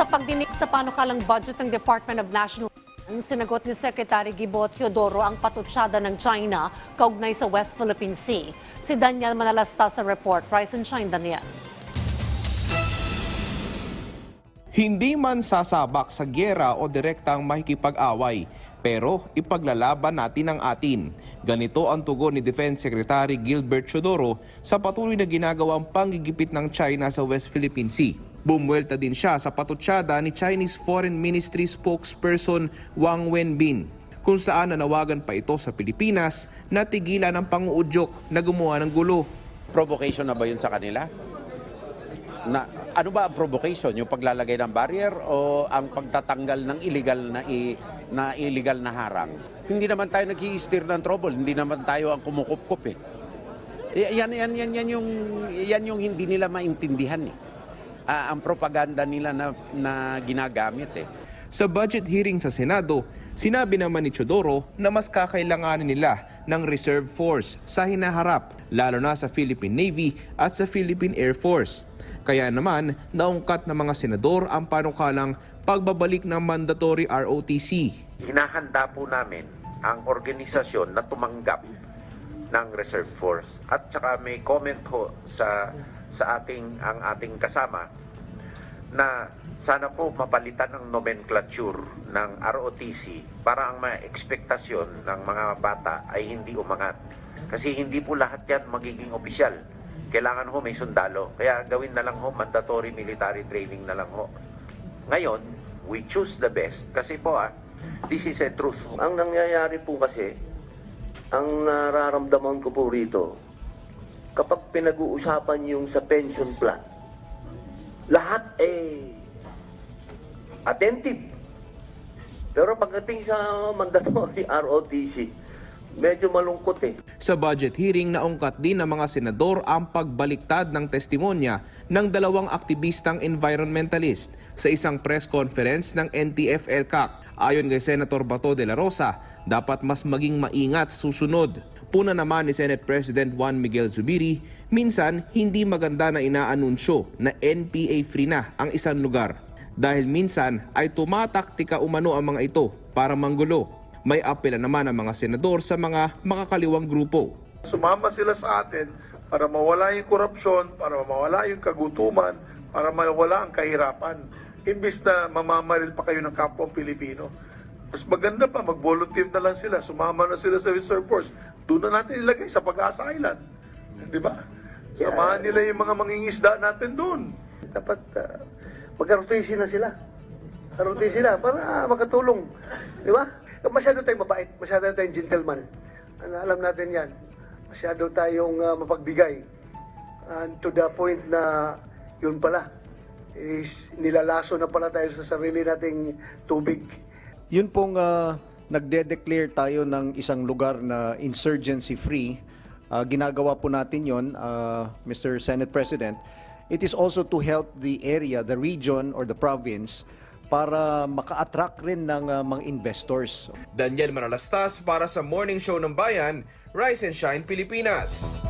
Sa pagdinig sa panukalang budget ng Department of National Defense, sinagot ni Secretary Gibo Teodoro ang patutsada ng China kaugnay sa West Philippine Sea. Si Daniel Manalasta sa report. Rise and shine, Daniel. Hindi man sasabak sa gyera o direktang makikipag-away, pero ipaglalaban natin ang atin. Ganito ang tugon ni Defense Secretary Gilbert Chodoro sa patuloy na ginagawang panggigipit ng China sa West Philippine Sea. Bumwelta din siya sa patutsada ni Chinese Foreign Ministry spokesperson Wang Wenbin kung saan nanawagan pa ito sa Pilipinas na tigilan ang panguudyok na gumawa ng gulo. Provocation na ba yun sa kanila? Na, ano ba ang provocation? Yung paglalagay ng barrier o ang pagtatanggal ng illegal na, i, na illegal na harang? Hindi naman tayo nag steer ng trouble, hindi naman tayo ang kumukup-kup eh. Yan, yan, yan, yan, yung, yan yung hindi nila maintindihan eh. Ah, ang propaganda nila na, na ginagamit eh. Sa budget hearing sa Senado, sinabi naman ni Chodoro na mas kakailanganin nila ng reserve force sa hinaharap, lalo na sa Philippine Navy at sa Philippine Air Force. Kaya naman, naungkat ng mga senador ang panukalang pagbabalik ng mandatory ROTC. hinahanda po namin ang organisasyon na tumanggap ng reserve force at saka may comment ho sa sa ating ang ating kasama na sana po mapalitan ang nomenclature ng ROTC para ang mga ekspektasyon ng mga bata ay hindi umangat. Kasi hindi po lahat yan magiging opisyal. Kailangan ho may sundalo. Kaya gawin na lang ho mandatory military training na lang ho. Ngayon, we choose the best kasi po ah, this is a truth. Ang nangyayari po kasi, ang nararamdaman ko po rito, kapag pinag-uusapan yung sa pension plan, lahat eh attentive. Pero pagdating sa mandatory ROTC, medyo malungkot eh. Sa budget hearing, naungkat din ng mga senador ang pagbaliktad ng testimonya ng dalawang aktivistang environmentalist sa isang press conference ng NTF-ELCAC. Ayon kay Senator Bato de la Rosa, dapat mas maging maingat sa susunod. Puna naman ni Senate President Juan Miguel Zubiri, minsan hindi maganda na inaanunsyo na NPA-free na ang isang lugar. Dahil minsan ay tumataktika umano ang mga ito para manggulo. May apela naman ang mga senador sa mga makakaliwang grupo. Sumama sila sa atin para mawala yung korupsyon, para mawala yung kagutuman, para mawala ang kahirapan. Imbis na mamamaril pa kayo ng kapwa Pilipino. Mas maganda pa, mag-volunteer na lang sila, sumama na sila sa reserve force. Doon na natin ilagay sa Pag-asa Island. Di ba? Samahan nila yung mga mangingisda natin doon. dapat uh, mag-ROTC na sila. ROTC sila para makatulong. Di ba? Masyado tayong mabait, masyado tayong gentleman. Ano, alam natin yan. Masyado tayong uh, mapagbigay. And to the point na yun pala, is nilalaso na pala tayo sa sarili nating tubig. Yun pong ah, nagde-declare tayo ng isang lugar na insurgency-free. Ah, ginagawa po natin yon, ah, Mr. Senate President. It is also to help the area, the region or the province para maka-attract rin ng ah, mga investors. Daniel Manalastas para sa Morning Show ng Bayan, Rise and Shine Pilipinas.